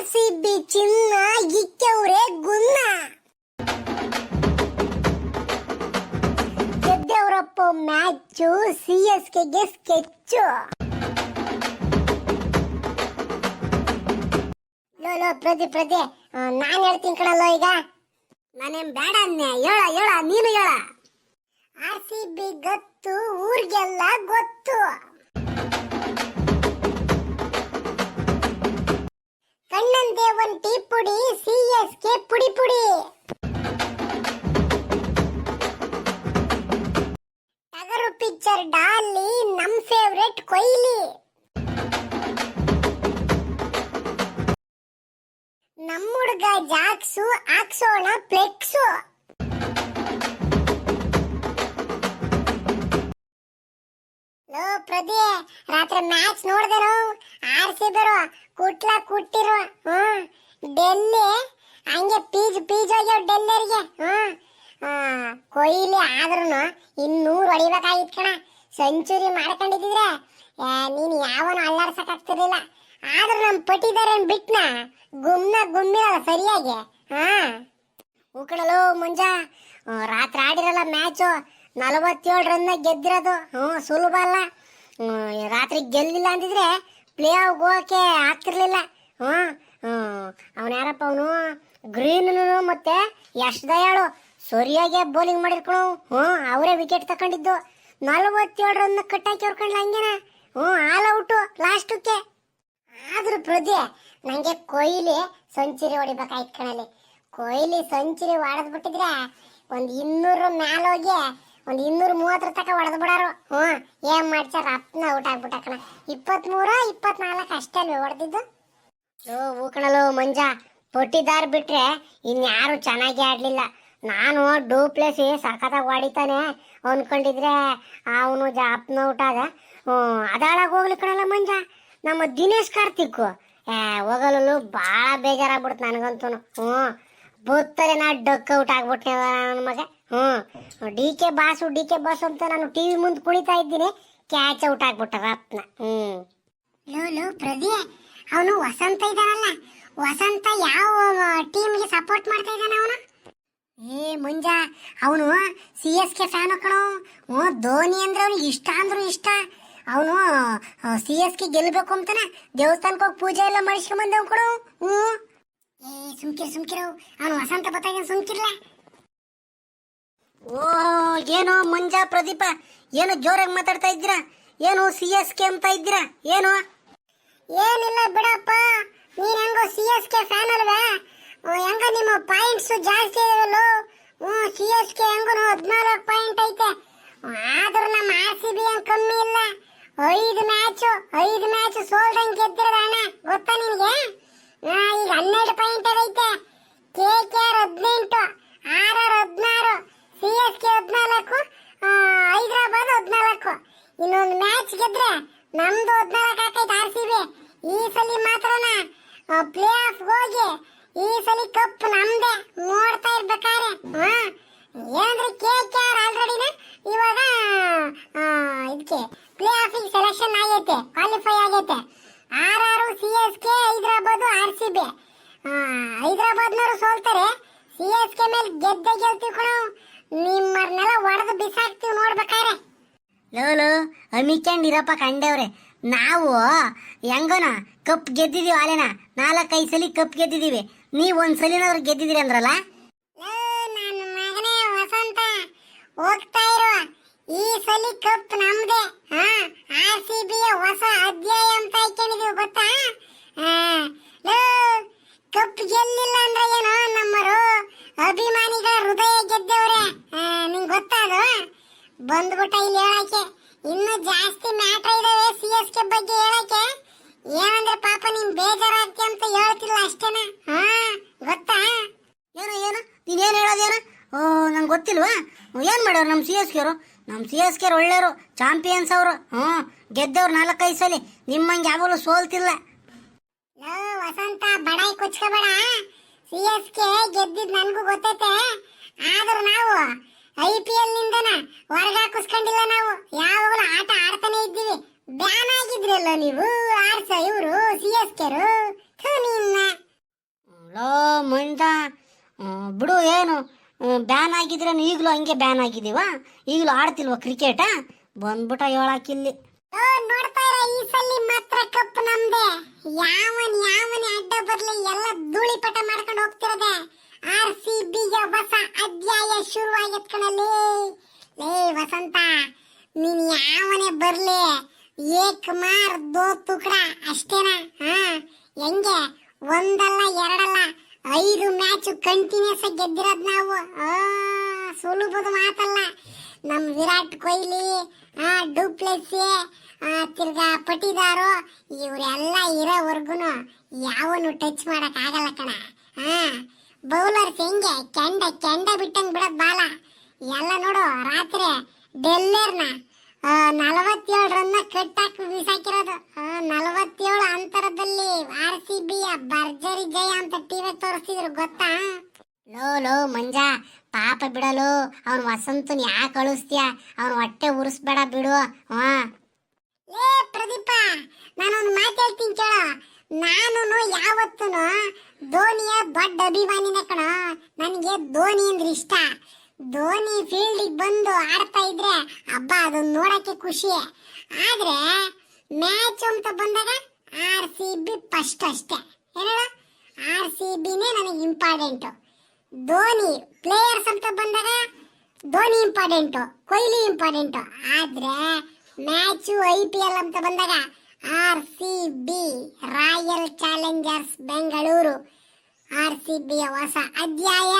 B ಚಿನ್ನ ಇಕ್ಕವ್ರೆ ಗುನ್ನ. ಗೆದ್ದವರಪ್ಪ ಮ್ಯಾಚು, ಸಿ ಎಸ್ ಕೆಗೆ ಸ್ಕೆಚ್ಚು. ಲೋ ಪ್ರತಿ ಪ್ರದಿ ನಾನು ಹೇಳ್ತೀನಿ ಕಣಲ್ಲೋ ಈಗ. ನಾನೇನ್ ಬೇಡ ಅನ್ನೆ. ಹೇಳ ಹೇಳ, ನೀನು ಹೇಳ. ಆರ್ ಸಿ ಬಿ ಗತ್ತು, ಊರಿಗೆಲ್ಲ ಗೊತ್ತು. ಕಣ್ಣನ್ ದೇವನ್ ಟೀ ಪುಡಿ ಸಿ ಎಸ್ ಕೆ ಪುಡಿ ಪುಡಿ ಟಗರು ಪಿಕ್ಚರ್ ಡಾಲಿ ನಮ್ ಫೇವ್ರೆಟ್ ಕೊಯ್ಲಿ ನಮ್ಮ ಹುಡುಗ ಜಾಕ್ಸು ಹಾಕ್ಸೋಣ ಫ್ಲೆಕ್ಸು ಲೋ ಪ್ರದಿ ರಾತ್ರಿ ಮ್ಯಾಚ್ ನೋಡಿದ್ರು ಆರ್ ಸಿ ಬರೋ ಕುಟ್ಲ ಕುಟ್ಟಿರೋ ಹ್ಮ್ ಡೆಲ್ಲಿ ಹಂಗೆ ಪೀಜ್ ಪೀಜ್ ಹೋಗ್ಯಾವ ಡೆಲ್ಲರಿಗೆ ಆ, ಕೊಹ್ಲಿ ಆದ್ರೂ ಇನ್ನೂರು ಹೊಡಿಬೇಕಾಗಿತ್ತು ಕಣ. ಸೆಂಚುರಿ ಮಾಡ್ಕೊಂಡಿದ್ರೆ ನೀನು ಯಾವನು ಅಲ್ಲಾಡ್ಸಕ್ಕಾಗ್ತಿರ್ಲಿಲ್ಲ. ಆದ್ರೂ ನಮ್ಮ ಪಟ್ಟಿದಾರೆ ಬಿಟ್ನ ಗುಮ್ನ ಗುಮ್ಮಿರಲ್ಲ ಸರಿಯಾಗಿ ಹಾ ಉಕ್ಕಳಲು ಮುಂಜಾ ರಾತ್ರಿ ಆಡಿರಲ್ಲ ಮ್ಯಾಚು ನಲವತ್ತೇಳು ರನ್ ಗೆದ್ದಿರೋದು. ಹ್ಞೂ, ಸುಲಭ ಅಲ್ಲ. ರಾತ್ರಿ ಗೆಲ್ಲಿಲ್ಲ ಅಂದಿದ್ರೆ ಪ್ಲೇ ಆಫ್ ಹೋಗೋಕೆ ಆಗ್ತಿರ್ಲಿಲ್ಲ. ಹ್ಞೂ ಅವನ ಯಾರಪ್ಪ ಅವನು? ಗ್ರೀನ್ ಮತ್ತೆ ಯಶ್ ದಯಾಳು. ಸರಿಯಾಗಿ ಬೌಲಿಂಗ್ ಮಾಡಿರ್ಕೊಳು ಹ್ಞೂ, ಅವರೇ ವಿಕೆಟ್ ತಗೊಂಡಿದ್ದು ನಲವತ್ತೇಳು ರನ್ ಕಟ್ಟಾಕಿ ಹೊರ್ಕೊಂಡ್ಲ ಹಂಗೇನ? ಹ್ಞೂ, ಆಲ್ ಔಟು ಲಾಸ್ಟಕ್ಕೆ. ಆದರೂ ಪ್ರತಿ ನಂಗೆ ಕೊಹ್ಲಿ ಸೆಂಚುರಿ ಹೊಡಿಬೇಕಾಯ್ತು ಕಣಲ್ಲಿ. ಕೊಹ್ಲಿ ಸೆಂಚುರಿ ಹೊಡೆದ್ಬಿಟ್ಟಿದ್ರೆ ಬಿಟ್ಟಿದ್ರೆ ಒಂದ್ ಇನ್ನೂರು ಮ್ಯಾಲ ಹೋಗಿ ಒಂದ್ ಇನ್ನೂರ ಮೂವತ್ತರ ತಕ ಹೊಡೆದು ಬಿಡಾರು. ಹ್ಞೂ, ಏನ್ ಮಾಡ್ಚಾರ ಅಪ್ಪನ ಔಟ್ ಆಗ್ಬಿಟ್ಟ ಕಣ ಇಪ್ಪತ್ಮೂರ, ಇಪ್ಪತ್ನಾಲ್ಕು ಅಷ್ಟೇ ಅಲ್ವೇ ಹೊಡೆದಿದ್ದು ಓ ಹೂಕಣಲು ಮಂಜ, ಪೊಟ್ಟಿದಾರ್ ಬಿಟ್ಟರೆ ಇನ್ಯಾರು ಚೆನ್ನಾಗಿ ಆಡಲಿಲ್ಲ. ನಾನು ಡೂಪ್ಲೆಸಿ ಸಖತ್ತಾಗಿ ಹೊಡಿತಾನೆ ಅನ್ಕೊಂಡಿದ್ರೆ ಅವನು ಜಾಪ್ನ ಊಟ ಅದ. ಹ್ಞೂ, ಅದಾಳಾಗ ಹೋಗ್ಲಿ ಕಣಲ್ಲ ಮಂಜ. ನಮ್ಮ ದಿನೇಶ್ ಕಾರ್ತಿಕ್ ಏ ಹೋಗಲೂ ಭಾಳ ಬೇಜಾರಾಗ್ಬಿಡ್ತು ನನಗಂತೂ ಹ್ಞೂ, ಬುತ್ತಲೆ ನಾ ಡಕ್ ಊಟ ಆಗ್ಬಿಟ್ಟೆ ನನ್ನ ಮಗ. ಹ್ಞೂ D K boss, D K boss ಅಂತ ನಾನು ಟಿ ವಿ ಮುಂದೆ ಕುಳಿತಾ ಇದ್ದೀನಿ. ಕ್ಯಾಚ್ ಔಟ್ ಆಗ್ಬಿಟ್ಟ ರತ್ನ ಹ್ಞೂ ಲೋ ಲೋ ಪ್ರದಿ ಅವನು ವಸಂತ ಇದ್ದಾನಲ್ಲ. ವಸಂತ ಯಾವ ಟೀಮ್ಗೆ ಸಪೋರ್ಟ್ ಮಾಡ್ತಾ ಇದ್ದಾನೆ ಅವನು? ಏ, ಮುಂಜಾ, ಅವನು ಸಿ ಎಸ್ ಕೆ ಫ್ಯಾನ್ ಕಣೋ. ಹ್ಞೂ ಧೋನಿ ಅಂದ್ರೆ ಅವ್ನಿಗೆ ಇಷ್ಟ ಅಂದ್ರೂ ಇಷ್ಟ. ಅವನು ಸಿ ಎಸ್ ಕೆ ಗೆಲ್ಲಬೇಕು ಅಂತಾನೆ ದೇವಸ್ಥಾನಕ್ಕೆ ಹೋಗಿ ಪೂಜೆ ಎಲ್ಲ ಮಾಡಿಸ್ಕೊಂಡ್ ಬಂದವ್ ಕಣೋ. ಹ್ಞೂ ಏ, ಸುಮ್ಕಿರ್, ಸುಮ್ಕಿರು. ಅವನು ವಸಂತ ಬತ್ತಾಗ ಸುಮ್ಕಿರ್ಲ. ಓ, ಏನೋ ಮುಂಜಾ ಪ್ರದೀಪ, ಏನು ಜೋರಾಗಿ ಮಾತಾಡ್ತಾ ಇದ್ದೀರಾ? ಏನು ಸಿ ಎಸ್ ಕೆ ಅಂತ ಇದ್ದೀರಾ? ಏನು? ಏನಿಲ್ಲ ಬಿಡಪ್ಪ, ನೀನ್ ಹೆಂಗೋ ಸಿ ಎಸ್ ಕೆ ಫ್ಯಾನ್ ಅಲ್ವಾ? ಹೆಂಗ ನಿಮ್ಮ ಪಾಯಿಂಟ್ಸ್ ಜಾಸ್ತಿ ಇರಲು ಹ್ಞೂ ಸಿ ಎಸ್ ಕೆ ಹೆಂಗೂ ಹದಿನಾಲ್ಕು ಪಾಯಿಂಟ್ ಐತೆ. ಆದ್ರೂ ನಮ್ಮ ಆರ್ ಸಿ ಬಿ ಏನ್ ಕಮ್ಮಿ ಇಲ್ಲ. ಐದು ಮ್ಯಾಚ್ ಐದು ಮ್ಯಾಚ್ ಸೋಲ್ದಂಗೆ ಗೆದ್ದಿರೋದ ಅಣ್ಣ ಗೊತ್ತಾ ನಿನಗೆ? ಈಗ ಹನ್ನೆರಡು ಪಾಯಿಂಟ್ ಐತೆ ಕೆ ಕೆ ಆರ್ ಹದಿನೆಂಟು ಆರ್ ಆರ್ ಹದಿನಾರು ಸಿ ಎಸ್ ಕೆ ಹದಿನಾಲ್ಕು ಹೈದರಾಬಾದ್ ಹದಿನಾಲ್ಕು ಇನ್ನೊಂದು ಮ್ಯಾಚ್ ಗೆದ್ರೆ ನಮ್ದು ಹದಿನಾಲ್ಕು ಹಾಕೈತೆ ಆರ್ ಸಿ ಬಿ ಈ ಸಲ ಮಾತ್ರನ ಪ್ಲೇ ಆಫ್ ಹೋಗಿ ಈ ಸಲ ಕಪ್ ನಮ್ದೆ ನೋಡ್ತಾ ಇರ್ಬೇಕಾರೆ ಹಾ? ಏನಂದ್ರೆ ಕೆ ಕೆ ಆರ್ ಇವಾಗ ಇದಕ್ಕೆ ಪ್ಲೇ ಆಫ್ ಸೆಲೆಕ್ಷನ್ ಆಗೈತೆ ಕ್ವಾಲಿಫೈ ಆಗೈತೆ. R R C S K Hyderabad R C B ಹೈದರಾಬಾದ್ನವರು ಸೋಲ್ತಾರೆ ಸಿ ಎಸ್ ಕೆ ಮೇಲೆ ಗೆದ್ದೆ ಗೆಲ್ತೀವಿ ಕಣೋ. ನಿಮ್ಮನ್ನೆಲ್ಲ ಹೊಡೆದು ಬಿಸಾಕ್ತಿವಿ ನೋಡ್ಬೇಕಾರೆ ಲೋಲು ಅಮಿಕೊಂಡಿರಪ್ಪ ಕಂಡವ್ರೆ. ನಾವು ಹೆಂಗನ ಕಪ್ ಗೆದ್ದಿದೀವಿ ಅಲೆನ ನಾಲ್ಕೈದು ಸಲ ಕಪ್ ಗೆದ್ದಿದೀವಿ ನೀವು ಒಂದ್ ಸಲಿನವ್ರು ಗೆದ್ದಿದ್ದೀರಿ ಅಂದ್ರಲ್ಲ? ನನ್ನ ಮಗನೇ ವಸಂತ. ಹೋಗ್ತಾ ಇರುವ. ಈ ಸಲಿ ಕಪ್ ನಮ್ದೆ. ಆರ್ ಸಿ ಬಿ ಹೊಸ ಅಧ್ಯಾಯ ಅಂತ ಹಾಕೊಂಡಿದೀವಿ ಗೊತ್ತಾ? ಕಪ್ ಗೆಲ್ಲಿಲ್ಲ ಅಂದ್ರೆ ಏನೋ ನಮ್ಮರು ಅಭಿಮಾನಿಗಳ ಹೃದಯ ಗೆದ್ದವ್ರೆ. ನಿಂಗೆ ನಿಂಗ್ ಗೊತ್ತಾ ಅದು? ಬಂದ್ಬಿಟ್ಟ ಇಲ್ಲಿ ಹೇಳಕ್ಕೆ. ಇನ್ನು ಜಾಸ್ತಿ ಮ್ಯಾಟ್ರ್ ಇದಾವೆ ಸಿ ಎಸ್ ಕೆ ಬಗ್ಗೆ ಹೇಳಕ್ಕೆ. ಏನಂದ್ರೆ ಪಾಪ ನಿನ್ ಬೇಜಾರಾಗ್ತಿ ಅಂತ ಹೇಳ್ತಿಲ್ಲ ಅಷ್ಟೇನ? ಹಾ ಗೊತ್ತಾ? ಏನು ಏನು? ನೀನೇನು ಹೇಳೋದೇನು ಓ ನಂಗೆ ಗೊತ್ತಿಲ್ವಾ? ಏನು ಮಾಡ್ಯಾರ ನಮ್ಮ ಸಿ ಎಸ್ ಕೆರು ನಮ್ಮ ಸಿ ಎಸ್ ಕೆರು ಒಳ್ಳೆಯವರು ಚಾಂಪಿಯನ್ಸ್ ಅವರು. ಹ್ಞೂ ಗೆದ್ದವ್ರು ನಾಲ್ಕೈದು ಸಲ. ನಿಮ್ಮಂಗೆ ಯಾವಾಗಲೂ ಸೋಲ್ತಿಲ್ಲ. ವಸಂತ ಬಡಾಯಿ ಕುಚ್ಕೋಬೇಡ. ಸಿ ಎಸ್ ಕೆ ಗೆದ್ದಿದ್ ನನಗೂ ಗೊತ್ತೈತೆ. ಆದ್ರೆ ನಾವು ಐ ಪಿ ಎಲ್ ನಿಂದನ ಹೊರಗೆ ಹಾಕಿಸ್ಕೊಂಡಿಲ್ಲ ನಾವು. ಯಾವಾಗಲೂ ಆಟ ಆಡ್ತಾನೆ ಇದ್ದೀವಿ. ಬ್ಯಾನ್ ಆಗಿದ್ರಲ್ಲ ನೀವು ಆರ್ಸ ಇವರು ಸಿ ಎಸ್ ಕೆರು. ನಿನ್ನ. ಲೋ ಹ್ಮ್, ಬಿಡು ಏನು. ಬ್ಯಾನ್ ಆಗಿದ್ರೆ ಈಗಲೂ ಹಂಗೆ ಬ್ಯಾನ್ ಆಗಿದೀವ ಈಗಲೂ ಆಡ್ತಿಲ್ವ ಕ್ರಿಕೆಟ? ಬಂದ್ಬಿಟ್ಟ ಹೇಳಕ್ಕಿಲ್ಲಿ ನೋಡ್ತಾ ಇರ ಈ ಸಲ ಮಾತ್ರ ಕಪ್ ನಮ್ದೆ. ಯಾವನ್ ಯಾವನ್ ಅಡ್ಡ ಬರ್ಲಿ ಎಲ್ಲ ಧೂಳಿಪಟ ಮಾಡ್ಕೊಂಡು ಹೋಗ್ತಿರದೆ. ಆರ್ ಸಿ ಬಿಗೆ ಹೊಸ ಅಧ್ಯಾಯ ಶುರುವಾಗೈತ್ ಕಣಲ್ಲಿ ಲೇ ವಸಂತ, ನೀನ್ ಯಾವನೇ ಬರ್ಲಿ ಏಕ್ ಮಾರ್ ದೋ ತುಕಡ ಅಷ್ಟೇನಾ? ಹಾ, ಹೆಂಗೆ? ಒಂದಲ್ಲ, ಎರಡಲ್ಲ, ಐದು ಮ್ಯಾಚ್ ಕಂಟಿನ್ಯೂಸ್ ಆಗಿ ಗೆದ್ದಿರೋದ್ ನಾವು. ಸುಲಭದ ಮಾತಲ್ಲ. ನಮ್ಮ ವಿರಾಟ್ ಕೊಹ್ಲಿ ಡೂಪ್ಲೆಸಿ ತಿರ್ಗಾ ಪಟಿದಾರು ಇವರೆಲ್ಲ ಇರೋವರೆಗೂ ಯಾವನು ಟಚ್ ಮಾಡೋಕ್ಕಾಗಲ್ಲ ಕಣ. ಹಾ ಬೌಲರ್ಸ್ ಹೆಂಗೆ ಕೆಂಡ ಕೆಂಡ ಬಿಟ್ಟಂಗ್ ಬಿಡದ್ ಬಾಲ. ಎಲ್ಲ ನೋಡು, ರಾತ್ರಿ ಡೆಲ್ಲೇರ್ನ ನಲವತ್ತೇಳು ರನ್ನ ಕಟ್ಟಾಕಿ ಬಿಸಾಕಿರೋದು. ನಲವತ್ತೇಳು ಅಂತರದಲ್ಲಿ ಆರ್ ಸಿ ಬಿ ಭರ್ಜರಿ ಜಯ ಅಂತ ಟಿವಿ ತೋರಿಸ್ತಿದ್ರು ಗೊತ್ತಾ? ಲೋ ಲೋ, ಮಂಜ, ಪಾಪ ಬಿಡಲು, ಅವ್ನ ವಸಂತನ್ ಯಾಕೆ ಕಳಿಸ್ತೀಯ ಅವ್ನ ಹೊಟ್ಟೆ ಉರಿಸ್ಬೇಡ ಬಿಡು ಹಾ ಏ ಪ್ರದೀಪ, ನಾನೊಂದು ಮಾತು ಹೇಳ್ತೀನಿ ಕೇಳು. ನಾನು ಯಾವತ್ತೂ ಧೋನಿಯ ದೊಡ್ಡ ಅಭಿಮಾನಿನ ಕಣ, ನನಗೆ ಧೋನಿ ಅಂದ್ರೆ ಇಷ್ಟ. ಧೋನಿ ಫೀಲ್ಡಿಗೆ ಬಂದು ಆಡ್ತಾ ಇದ್ರೆ ಹಬ್ಬ ಅದನ್ನ ನೋಡಕ್ಕೆ ಖುಷಿ. ಆದ್ರೆ ಮ್ಯಾಚ್ ಅಂತ ಬಂದಾಗ ಆರ್ ಸಿ ಬಿ ಫಸ್ಟ್ ಅಷ್ಟೇ. ಏನೇಳ ಆರ್ ಸಿ ಬಿನೇ ನನಗೆ ಇಂಪಾರ್ಟೆಂಟ್ ಧೋನಿ ಪ್ಲೇಯರ್ಸ್ ಅಂತ ಬಂದಾಗ ಧೋನಿ ಇಂಪಾರ್ಟೆಂಟು ಕೊಹ್ಲಿ ಇಂಪಾರ್ಟೆಂಟು ಆದ್ರೆ ಮ್ಯಾಚು ಐ ಪಿ ಎಲ್ ಅಂತ ಬಂದಾಗ R C B royal challengers Bengaluru R C ಬಿಯ ಹೊಸ ಅಧ್ಯಾಯ,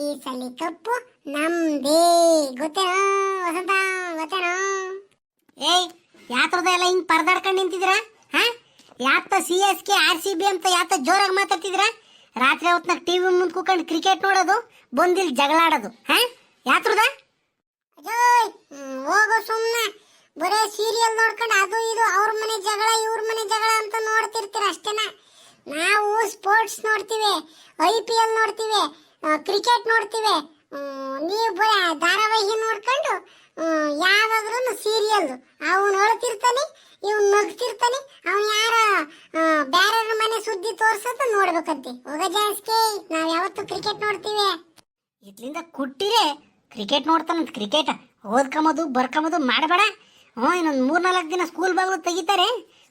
ಈ ಸಲ ಕಪ್ಪು ನಮ್ದೇ. ಗೊತ್ತೇನೋ ವಸಂತ, ಗೊತ್ತೇನೋ? ಏಯ್ ಯಾತ್ರದ ಎಲ್ಲ ಹಿಂಗ್ ಪರದಾಡ್ಕೊಂಡು ನಿಂತಿದ್ರ ಹಾ? ಯಾತ C S K, R C B ಅಂತ ಯಾತ ಜೋರಾಗಿ ಮಾತಾಡ್ತಿದ್ರ ರಾತ್ರಿ ಹೊತ್ನಾಗ ಟಿವಿ ಮುಂದೆ ಕೂಕೊಂಡು ಕ್ರಿಕೆಟ್ ನೋಡೋದು, ಬಂದಿಲ್ ಜಗಳಾಡೋದು, ಹಾ? ಯಾತ್ರದ ಹೋಗೋ ಸುಮ್ಮನೆ ಬರೇ ಸೀರಿಯಲ್ ನೋಡ್ಕೊಂಡು ಅದು ಇದು ಅವ್ರ ಮನೆ ಜಗಳ, ಇವ್ರ ಮನೆ ಜಗಳ ಅಂತ ನೋಡ್ತಿರ್ತೀರ ಅಷ್ಟೇನ? ನಾವು ಸ್ಪೋರ್ಟ್ಸ್ ನೋಡ್ತೀವಿ ಐ ಪಿ ಎಲ್ ನೋಡ್ತೀವಿ ಕ್ರಿಕೆಟ್ ನೋಡ್ತೀವಿ ನೀವು ಧಾರಾವಾಹಿ ನೋಡ್ಕೊಂಡು ಯಾವಾಗ್ಲೂ ಸೀರಿಯಲ್ ಅವನು ನೋಡ್ತಿರ್ತಾನೆ ಇವ್ನು ನಗ್ತಿರ್ತಾನೆ, ಅವನು ಯಾರ ಬೇರೆಯವ್ರ ಮನೆ ಸುದ್ದಿ ತೋರ್ಸೋದು ನೋಡ್ಬೇಕಂತೆ. ಹೋಗ ಜಾಸ್ತಿ, ನಾವು ಯಾವತ್ತು ಕ್ರಿಕೆಟ್ ನೋಡ್ತೀವಿ. ಇದ್ರಿಂದ ಕುಟ್ಟಿರೆ ಕ್ರಿಕೆಟ್ ನೋಡ್ತಾನಂತ ಕ್ರಿಕೆಟ್ ಓದ್ಕೊಂಬೋದು ಬರ್ಕೊಂಬೋದು ಮಾಡಬೇಡ. ಹ್ಞೂ ಇನ್ನೊಂದು ಮೂರ್ನಾಲ್ಕು ದಿನ ಸ್ಕೂಲ್ ಬಾಗಿಲು ತೆಗಿತಾರೆ,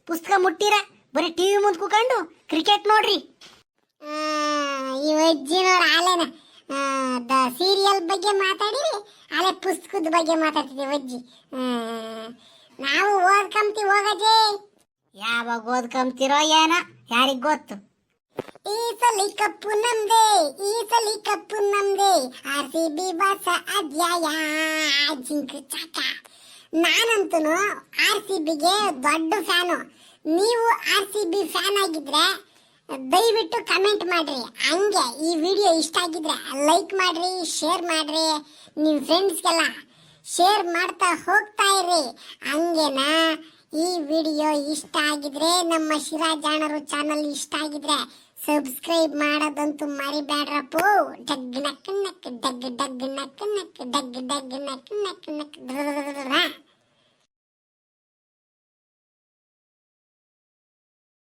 ಪುಸ್ತಕ ಮುಟ್ಟಿರ. ಬರೀ ಟಿವಿ ಮುಂದೆ ಕುಕೊಂಡು ಕ್ರಿಕೆಟ್ ನೋಡ್ರಿ ಈ ಅಜ್ಜಿ ನೋಡ ಆಲೇನ ದ ಸೀರಿಯಲ್ ಬಗ್ಗೆ ಮಾತಾಡಿರಿ ಆಲೆ ಪುಸ್ತಕದ ಬಗ್ಗೆ ಮಾತಾಡ್ತಿದ್ದೀವಿ ಅಜ್ಜಿ ನಾವು ಓದ್ಕಂತಿ ಹೋಗಜೆ. ಯಾವಾಗ ಓದ್ಕಂತಿರೋ ಏನೋ ಯಾರಿಗ ಗೊತ್ತು? ಈ ಸಲಿ ಕಪ್ಪು ನಮ್ದೆ ಈ ಸಲಿ ಕಪ್ಪು ನಮ್ದೆ. ಆರ್ ಸಿ ಬಿ ಬಾಸ ಅಧ್ಯಾಯ ಜಿಂಕ್ ಚಾಕ. ನಾನಂತೂ ಆರ್ ಸಿ ಬಿಗೆ ದೊಡ್ಡ ಫ್ಯಾನು. ನೀವು ಆರ್ ಸಿ ಬಿ ಫ್ಯಾನ್ ಆಗಿದ್ರೆ, ದಯವಿಟ್ಟು ಕಮೆಂಟ್ ಮಾಡ್ರಿ. ಹಂಗೆ ಈ ವಿಡಿಯೋ ಇಷ್ಟ ಆಗಿದ್ರೆ ಲೈಕ್ ಮಾಡ್ರಿ ಶೇರ್ ಮಾಡ್ರಿ. ನಿಮ್ಮ ಫ್ರೆಂಡ್ಸ್ಗೆಲ್ಲ ಶೇರ್ ಮಾಡ್ತಾ ಹೋಗ್ತಾ ಇರಿ ಹಂಗೇನಾ ಈ ವಿಡಿಯೋ ಇಷ್ಟ ಆಗಿದ್ರೆ, ನಮ್ಮ ಶಿರಾಜಾಣರು ಚಾನಲ್ ಇಷ್ಟ ಆಗಿದ್ರೆ ಸಬ್ಸ್ಕ್ರೈಬ್ ಮಾಡೋದಂತೂ ಮರಿಬೇಡ್ರಪ್ಪು ಡಗ್ ನಕ್ ನಕ್, ಡಗ್ ಡಗ್ ನಕ್ ನಕ್, ಡಗ್ ಡಗ್ ನಕ್ ನಕ್ ನಕ್